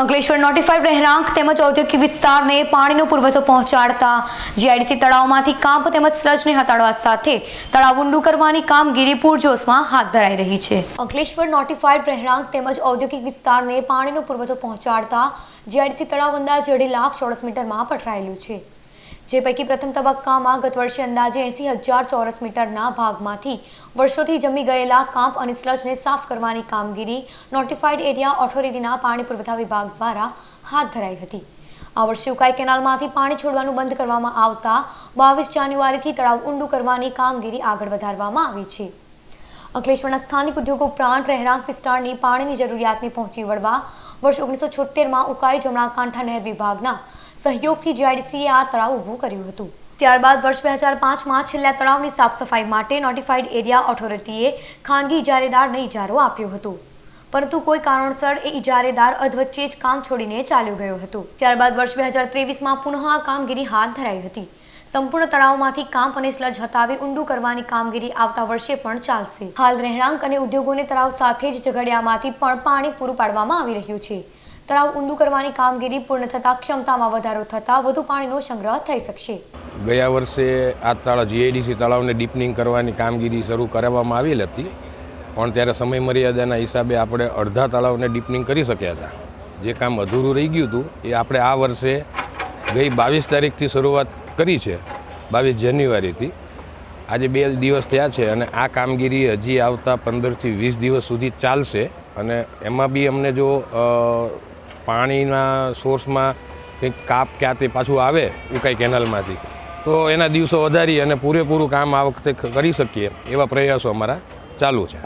Ankleshwar notified રહેણાંક તેમજ ઔદ્યોગિક વિસ્તારને પાણીનો પુરવઠો પહોંચાડતા જીઆઈડીસી તળાવમાંથી કાંપ તેમજ સ્લજને હટાડવા સાથે તળાવ ઊંડું કરવાની કામગીરી પૂરજોશમાં હાથ ધરાઈ રહી છે. અંકલેશ્વર નોટિફાઈડ રહેણાંક તેમજ ઔદ્યોગિક વિસ્તારને પાણીનો પુરવઠો પહોંચાડતા જીઆઈડીસી તળાવ અંદાજ અઢી લાખ ચોરસ મીટરમાં પથરાયેલું છે. જે પૈકી પ્રથમ તબક્કામાં ગત વર્ષે અંદાજે એંસી હજાર ચોરસ મીટરના ભાગમાંથી વર્ષોથી જમી ગયેલા કાંપ અને સ્લજને સાફ કરવાની કામગીરી નોટિફાઈડ એરિયા ઓથોરિટીના પાણી પુરવઠા વિભાગ દ્વારા હાથ ધરાઈ હતી. આ વર્ષે ઉકાઈ કેનાલમાંથી પાણી છોડવાનું બંધ કરવામાં આવતા બાવીસ જાન્યુઆરીથી તળાવ ઊંડું કરવાની કામગીરી આગળ વધારવામાં આવી છે. અંકલેશ્વરના સ્થાનિક ઉદ્યોગો ઉપરાંત રહેણાંક વિસ્તારની પાણીની જરૂરિયાતને પહોંચી વળવા વર્ષ ઓગણીસો છોતેરમાં ઉકાઈ જમણા કાંઠા નહેર વિભાગના સહયોગથી જીઆઈડીસીએ આ તળાવ ઊભું કર્યું હતું. ત્યારબાદ વર્ષ બે હજાર પાંચમાં છેલ્લા તળાવની સાફ સફાઈ માટે નોટિફાઈડ એરિયા ઓથોરિટીએ ખાનગી ઇજારેદારને ઇજારો આપ્યો હતો. પરંતુ કોઈ કારણસર એ ઇજારેદાર અધવચ્ચે જ કામ છોડીને ચાલ્યો ગયો હતો. ત્યારબાદ વર્ષ બે હજાર ત્રેવીસમાં પુનઃ કામગીરી હાથ ધરાઈ હતી. સંપૂર્ણ તળાવમાંથી કાંપ અને સ્લજ હટાવી ઊંડું કરવાની કામગીરી આવતા વર્ષે પણ ચાલશે. હાલ રહેણાંક અને ઉદ્યોગોને તળાવ સાથે જ ઝઘડિયામાંથી પણ પાણી પૂરું પાડવામાં આવી રહ્યું છે. તળાવ ઊંડું કરવાની કામગીરી પૂર્ણ થતાં ક્ષમતામાં વધારો થતાં વધુ પાણીનો સંગ્રહ થઈ શકશે. ગયા વર્ષે આ તળાવ, જીઆઈડીસી તળાવને ડીપનિંગ કરવાની કામગીરી શરૂ કરવામાં આવેલ હતી. પણ ત્યારે સમય મર્યાદાના હિસાબે આપણે અડધા તળાવને ડીપનિંગ કરી શક્યા હતા. જે કામ અધૂરું રહી ગયું હતું, એ આપણે આ વર્ષે ગઈ બાવીસ તારીખથી શરૂઆત કરી છે, બાવીસ જાન્યુઆરીથી. આજે બે દિવસ થયા છે અને આ કામગીરી હજી આવતા પંદરથી વીસ દિવસ સુધી ચાલશે. અને એમાં બી અમને જો પાણીના સોર્સમાં કંઈક કાપ ક્યાં તે પાછું આવે ઉકાઈ કેનાલમાંથી. તો એના દિવસો વધારી અને પૂરેપૂરું કામ આ વખતે કરી શકીએ એવા પ્રયાસો અમારા ચાલુ છે.